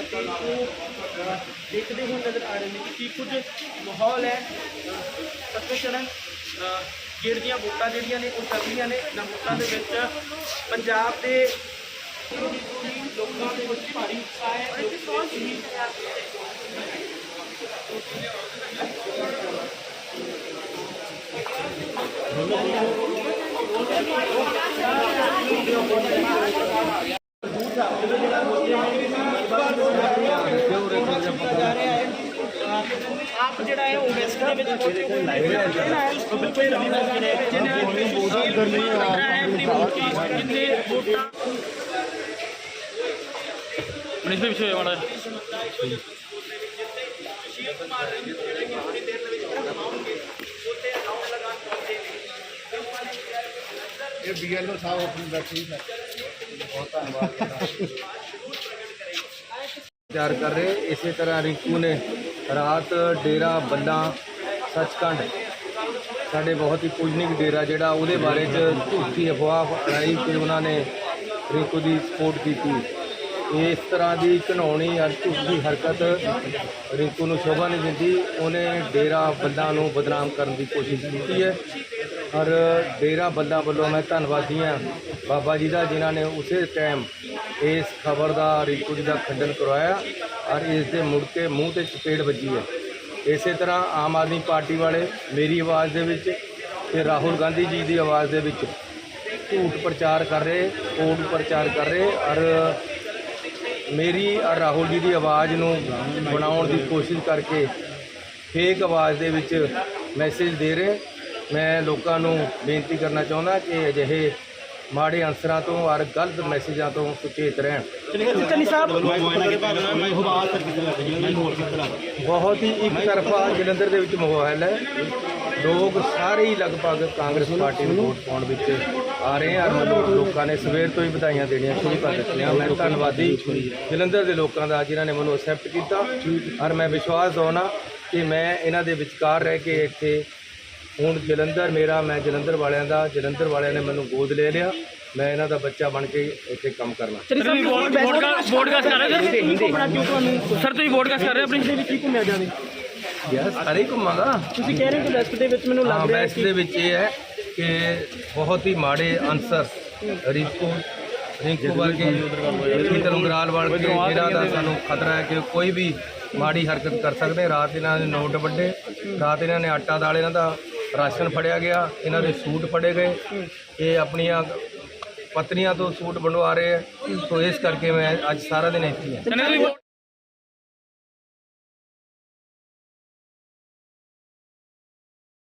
ਅਤੇ ਉਹ ਦੇਖਦੇ ਹੋਏ ਨਜ਼ਰ ਆ ਰਹੇ ਨੇ ਕਿ ਕੀ ਕੁਝ ਮਾਹੌਲ ਹੈ ਸੱਤੇ ਚੜਨ ਗੇੜ ਦੀਆਂ ਵੋਟਾਂ ਜਿਹੜੀਆਂ ਨੇ, ਉਹ ਚੱਲ ਨੇ। ਇਹਨਾਂ ਵੋਟਾਂ ਦੇ ਵਿੱਚ ਪੰਜਾਬ ਦੇ ਲੋਕਾਂ ਦੇ ਵਿੱਚ ਭਾਰੀ ਉਤਸ਼ਾਹ ਹੈ। ਲੋਕ ਬਹੁਤ ਹੀ ਆਪ ਜਿਹੜਾ ਹੈ ਉਹ ਵੈਸਟ ਦੇ ਵਿੱਚ ਪਹੁੰਚੇ ਹੋਏ ਨੇ ਬਿਲਕੁਲ ਰਵੀ ਵੈਸਟ ਨੇ ਜਿਹਨੇ ਆਪਣੀ ਵੋਟ ਕੀ ਜਿੰਨੇ ਵੋਟਾਂ ਮਨੀਸ਼ ਭਾਈ ਪਿੱਛੇ ਮਾੜਾ ਸ਼ੀਲ ਕੁਮਾਰ ਨੇ ਜਿਹੜੇ ਕਿ ਥੋੜੀ ਦੇਰ ਦੇ ਵਿੱਚ ਆਉਣਗੇ ਉੱਥੇ ਰਾਉਂਡ ਲਗਾਉਣ ਪਹੁੰਚੇ ਨੇ ਇਹ ਬੀਐਲਓ ਸਾਹਿਬ ਆਪਣੀ ਬੈਠੇ ਹੀ ਬਹੁਤ ਧੰਨਵਾਦ ਤਿਆਰ ਕਰ ਰਹੇ। ਇਸੇ ਤਰ੍ਹਾਂ ਰਿੰਕੂ ਨੇ ਰਾਤ ਡੇਰਾ ਬੱਲਾ ਸੱਚਖੰਡ, ਸਾਡੇ ਬਹੁਤ ਹੀ ਪੂਜਨਿਕ ਡੇਰਾ ਜਿਹੜਾ, ਉਹਦੇ ਬਾਰੇ ਚ ਝੂਠੀ ਅਫਵਾਹ ਅੜਾਈ ਕਿ ਉਹਨਾਂ ਨੇ ਰਿੰਕੂ ਦੀ ਸਪੋਰਟ ਕੀਤੀ। ਇਸ ਤਰ੍ਹਾਂ ਦੀ ਘਿਨਾਉਣੀ ਅਰ ਝੂਠੀ ਹਰਕਤ ਰਿੰਕੂ ਨੂੰ ਸ਼ੋਭਾ ਨਹੀਂ ਦਿੰਦੀ। ਉਹਨੇ ਡੇਰਾ ਬੱਲਾ ਨੂੰ ਬਦਨਾਮ ਕਰਨ ਦੀ ਕੋਸ਼ਿਸ਼ ਕੀਤੀ ਹੈ। ਔਰ ਡੇਰਾ ਬੱਲਾ ਵੱਲੋਂ ਮੈਂ ਧੰਨਵਾਦੀ ਹਾਂ ਬਾਬਾ ਜੀ ਦਾ, ਜਿਨ੍ਹਾਂ ਨੇ ਉਸੇ ਟਾਈਮ ਇਸ ਖਬਰ ਦਾ ਰਿੰਕੂ ਜੀ ਦਾ ਖੰਡਨ ਕਰਵਾਇਆ ਔਰ ਇਸ ਦੇ ਮੁੜ ਕੇ ਮੂੰਹ ਤੇ ਚਪੇੜ ਵੱਜੀ ਹੈ। ਇਸੇ ਤਰ੍ਹਾਂ ਆਮ ਆਦਮੀ ਪਾਰਟੀ ਵਾਲੇ, ਮੇਰੀ ਆਵਾਜ਼ ਦੇ ਵਿੱਚ ਤੇ ਰਾਹੁਲ ਗਾਂਧੀ ਜੀ ਦੀ ਆਵਾਜ਼ ਦੇ ਵਿੱਚ ਝੂਠ ਪ੍ਰਚਾਰ ਕਰ ਰਹੇ ਓਟ ਪ੍ਰਚਾਰ ਕਰ ਰਹੇ ਔਰ ਮੇਰੀ ਔਰ ਰਾਹੁਲ ਜੀ ਦੀ ਆਵਾਜ਼ ਨੂੰ ਬਣਾਉਣ ਦੀ ਕੋਸ਼ਿਸ਼ ਕਰਕੇ ਫੇਕ ਆਵਾਜ਼ ਦੇ ਵਿੱਚ ਮੈਸੇਜ ਦੇ ਰਹੇ। ਮੈਂ ਲੋਕਾਂ ਨੂੰ ਬੇਨਤੀ ਕਰਨਾ ਚਾਹੁੰਦਾ ਕਿ ਅਜਿਹੇ ਮਾੜੇ ਅਨਸਰਾਂ ਤੋਂ ਔਰ ਗਲਤ ਮੈਸੇਜਾਂ ਤੋਂ ਸੁਚੇਤ ਰਹਿਣ। ਚੰਨੀ ਸਾਹਿਬ ਬਹੁਤ ਹੀ ਇੱਕ ਤਰਫਾ ਜਲੰਧਰ ਦੇ ਵਿੱਚ ਮਾਹੌਲ ਹੈ। ਲੋਕ ਸਾਰੇ ਹੀ ਲਗਭਗ ਕਾਂਗਰਸ ਪਾਰਟੀ ਨੂੰ ਵੋਟ ਪਾਉਣ ਵਿੱਚ ਆ ਰਹੇ ਹਨ ਔਰ ਲੋਕਾਂ ਨੇ ਸਵੇਰ ਤੋਂ ਹੀ ਵਧਾਈਆਂ ਦੇਣੀਆਂ ਸ਼ੁਰੂ ਕਰ ਦਿੱਤੀਆਂ। ਮੈਂ ਧੰਨਵਾਦੀ ਜਲੰਧਰ ਦੇ ਲੋਕਾਂ ਦਾ ਜਿਨ੍ਹਾਂ ਨੇ ਮੈਨੂੰ ਅਸੈਪਟ ਕੀਤਾ। ਔਰ ਮੈਂ ਵਿਸ਼ਵਾਸ ਦਵਾਉਣਾ ਕਿ ਮੈਂ ਇਹਨਾਂ ਦੇ ਵਿਚਕਾਰ ਰਹਿ ਕੇ ਇੱਥੇ ਹੁਣ ਜਲੰਧਰ ਮੇਰਾ ਮੈਂ ਜਲੰਧਰ ਵਾਲਿਆਂ ਦਾ ਜਲੰਧਰ ਵਾਲਿਆਂ ਨੇ ਮੈਨੂੰ ਗੋਦ ਲੈ ਲਿਆ। ਮੈਂ ਇਹਨਾਂ ਦਾ ਬੱਚਾ ਬਣ ਕੇ ਇੱਥੇ ਕੰਮ ਕਰਨਾ। ਸਰ ਤੁਸੀਂ ਵੋਟਕਾਸਟ ਕਰ ਰਹੇ ਤੁਹਾਨੂੰ? ਸਰ ਤੁਸੀਂ ਵੋਟਕਾਸਟ ਕਰ ਰਹੇ ਆਪਣੀ ਦੇ ਵਿੱਚ? ਕੀ ਘੁੰਮਿਆ ਜਾਵੇ? ਯਾਰ ਸਾਰੇ ਹੀ ਘੁੰਮਾਂਗਾ। ਤੁਸੀਂ ਕਹਿ ਰਹੇ ਹੋ ਕਿ ਵੈਸਟ ਦੇ ਵਿੱਚ ਮੈਨੂੰ ਹਾਂ ਲੱਗ ਰਿਹਾ ਹੈ ਵੈਸਟ ਦੇ ਵਿੱਚ ਇਹ ਹੈ ਕਿ ਬਹੁਤ ਹੀ ਮਾੜੇ ਅਨਸਰ ਰਿੰਕੂ ਰਿੰਕੂ ਵਰਗੇ ਕੀਰਤਨ ਉਂਗਰਾਲ ਵਰਗੇ ਜਿਹੜਾ ਦਾ ਸਾਨੂੰ ਖਤਰਾ ਹੈ ਕਿ ਕੋਈ ਵੀ ਮਾੜੀ ਹਰਕਤ ਕਰ ਸਕਦੇ ਰਾਤ ਇਹਨਾਂ ਨੇ ਨੋਟ ਵੱਡੇ ਰਾਤ ਇਹਨਾਂ ਨੇ ਆਟਾ ਦਾਲ ਇਹਨਾਂ ਦਾ ਰਾਸ਼ਨ ਫੜਿਆ ਗਿਆ, ਇਹਨਾਂ ਦੇ ਸੂਟ ਫੜੇ ਗਏ। ਇਹ ਆਪਣੀਆਂ ਪਤਨੀਆਂ ਤੋਂ ਸੂਟ ਬਣਵਾ ਰਹੇ ਹੈ ਸੋ ਇਸ ਕਰਕੇ ਮੈਂ ਅੱਜ ਸਾਰਾ ਦਿਨ ਇੱਥੇ ਹਾਂ